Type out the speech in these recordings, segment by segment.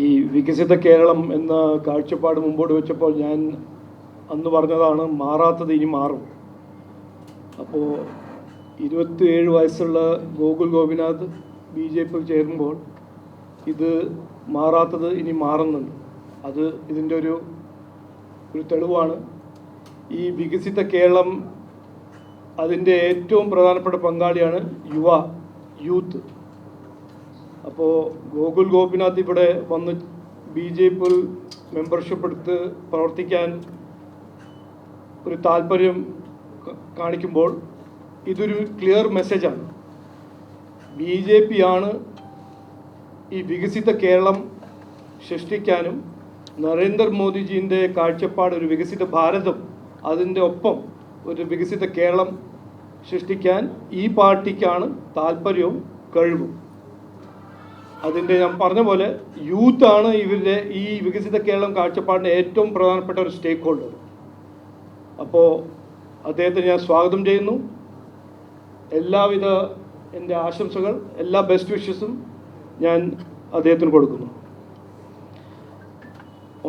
ഈ വികസിത കേരളം എന്ന കാഴ്ചപ്പാട് മുമ്പോട്ട് വെച്ചപ്പോൾ ഞാൻ അന്ന് പറഞ്ഞതാണ് മാറാത്തത് ഇനി മാറും. അപ്പോൾ ഇരുപത്തിയേഴ് വയസ്സുള്ള ഗോകുൽ ഗോപിനാഥ് ബി ജെ പിയിൽ ചേരുമ്പോൾ ഇത് മാറാത്തത് ഇനി മാറുന്നുണ്ട്. അത് ഇതിന്റെ ഒരു ഒരു തെളിവാണ്. ഈ വികസിത കേരളം അതിന്റെ ഏറ്റവും പ്രധാനപ്പെട്ട പങ്കാളിയാണ് യുവ യൂത്ത്. അപ്പോൾ ഗോകുൽ ഗോപിനാഥ് ഇവിടെ വന്ന് ബി ജെ പിയിൽ മെമ്പർഷിപ്പ് എടുത്ത് പ്രവർത്തിക്കാൻ ഒരു താല്പര്യം കാണിക്കുമ്പോൾ ഇതൊരു ക്ലിയർ മെസ്സേജാണ് ബി ജെ പി ആണ് ഈ വികസിത കേരളം സൃഷ്ടിക്കാനും നരേന്ദ്രമോദിജീന്റെ കാഴ്ചപ്പാട് ഒരു വികസിത ഭാരതം അതിന്റെ ഒപ്പം ഒരു വികസിത കേരളം സൃഷ്ടിക്കാൻ ഈ പാർട്ടിക്കാണ് താല്പര്യവും കഴിവും. അതിന്റെ ഞാൻ പറഞ്ഞ പോലെ യൂത്താണ് ഇവരുടെ ഈ വികസിത കേരളം കാഴ്ചപ്പാടിന്റെ ഏറ്റവും പ്രധാനപ്പെട്ട ഒരു സ്റ്റേക്ക് ഹോൾഡർ അപ്പോൾ അദ്ദേഹത്തിന് ഞാൻ സ്വാഗതം ചെയ്യുന്നു. എല്ലാവിധ എന്റെ ആശംസകൾ എല്ലാ ബെസ്റ്റ് വിഷസും ഞാൻ അദ്ദേഹത്തിന് കൊടുക്കുന്നു.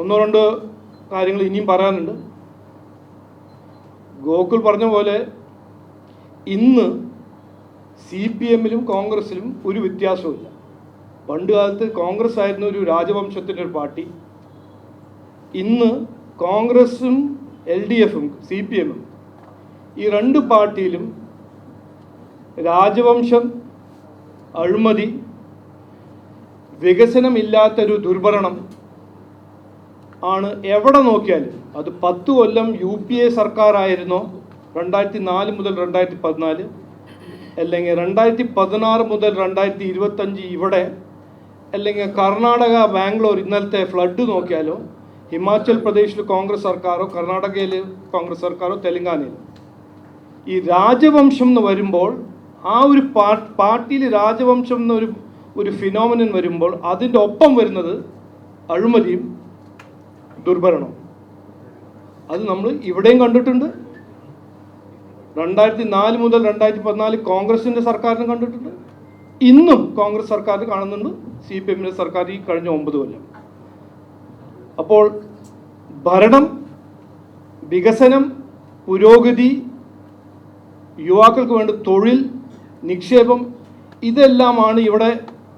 ഒന്നോ രണ്ടോ കാര്യങ്ങൾ ഇനിയും പറയാനുണ്ട്. ഗോകുൽ പറഞ്ഞ പോലെ ഇന്ന് സി പി എമ്മിലും കോൺഗ്രസിലും ഒരു വ്യത്യാസവുമില്ല. പണ്ട് കാലത്ത് കോൺഗ്രസ് ആയിരുന്നു ഒരു രാജവംശത്തിന്റെ ഒരു പാർട്ടി. ഇന്ന് കോൺഗ്രസും എൽ ഡി എഫും സി പി എമ്മും ഈ രണ്ട് പാർട്ടിയിലും രാജവംശം അഴിമതി വികസനമില്ലാത്തൊരു ദുർഭരണം ആണ് എവിടെ നോക്കിയാലും. അത് പത്ത് കൊല്ലം യു പി എ സർക്കാരായിരുന്നോ? രണ്ടായിരത്തി നാല് മുതൽ രണ്ടായിരത്തി പതിനാല് അല്ലെങ്കിൽ രണ്ടായിരത്തി പതിനാറ് മുതൽ രണ്ടായിരത്തി ഇരുപത്തഞ്ച് ഇവിടെ അല്ലെങ്കിൽ കർണാടക ബാംഗ്ലൂർ ഇന്നലത്തെ ഫ്ലഡ് നോക്കിയാലോ ഹിമാചൽ പ്രദേശിൽ കോൺഗ്രസ് സർക്കാരോ കർണാടകയിൽ കോൺഗ്രസ് സർക്കാരോ തെലങ്കാനയിൽ ഈ രാജവംശം എന്ന് വരുമ്പോൾ ആ ഒരു പാർട്ടിയിൽ രാജവംശം എന്നൊരു ഒരു ഫിനോമിനൻ വരുമ്പോൾ അതിന്റെ ഒപ്പം വരുന്നത് അഴിമതിയും ദുർഭരണവും. അത് നമ്മൾ ഇവിടെയും കണ്ടിട്ടുണ്ട്. രണ്ടായിരത്തി നാല് മുതൽ രണ്ടായിരത്തി പതിനാല് കോൺഗ്രസിന്റെ സർക്കാരിനും കണ്ടിട്ടുണ്ട്. ഇന്നും കോൺഗ്രസ് സർക്കാർ കാണുന്നുണ്ട് സി പി എമ്മിന്റെ സർക്കാർ ഈ കഴിഞ്ഞ ഒമ്പത് കൊല്ലം. അപ്പോൾ ഭരണം വികസനം പുരോഗതി യുവാക്കൾക്ക് വേണ്ട തൊഴിൽ നിക്ഷേപം ഇതെല്ലാമാണ് ഇവിടെ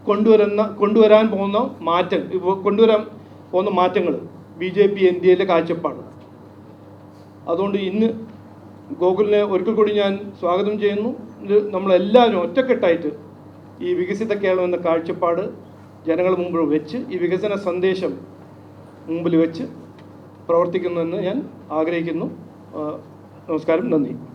കൊണ്ടുവരുന്ന കൊണ്ടുവരാൻ പോകുന്ന മാറ്റം കൊണ്ടുവരാൻ പോകുന്ന മാറ്റങ്ങൾ B J P N D എയിലെ കാഴ്ചപ്പാട്. അതുകൊണ്ട് ഇന്ന് ഗോകുലിനെ ഒരിക്കൽ കൂടി ഞാൻ സ്വാഗതം ചെയ്യുന്നു. നമ്മളെല്ലാവരും ഒറ്റക്കെട്ടായിട്ട് ഈ വികസിത കേരളം എന്ന കാഴ്ചപ്പാട് ജനങ്ങൾ മുമ്പിൽ വെച്ച് ഈ വികസന സന്ദേശം മുമ്പിൽ വെച്ച് പ്രവർത്തിക്കുന്നുവെന്ന് ഞാൻ ആഗ്രഹിക്കുന്നു. നമസ്കാരം. നന്ദി.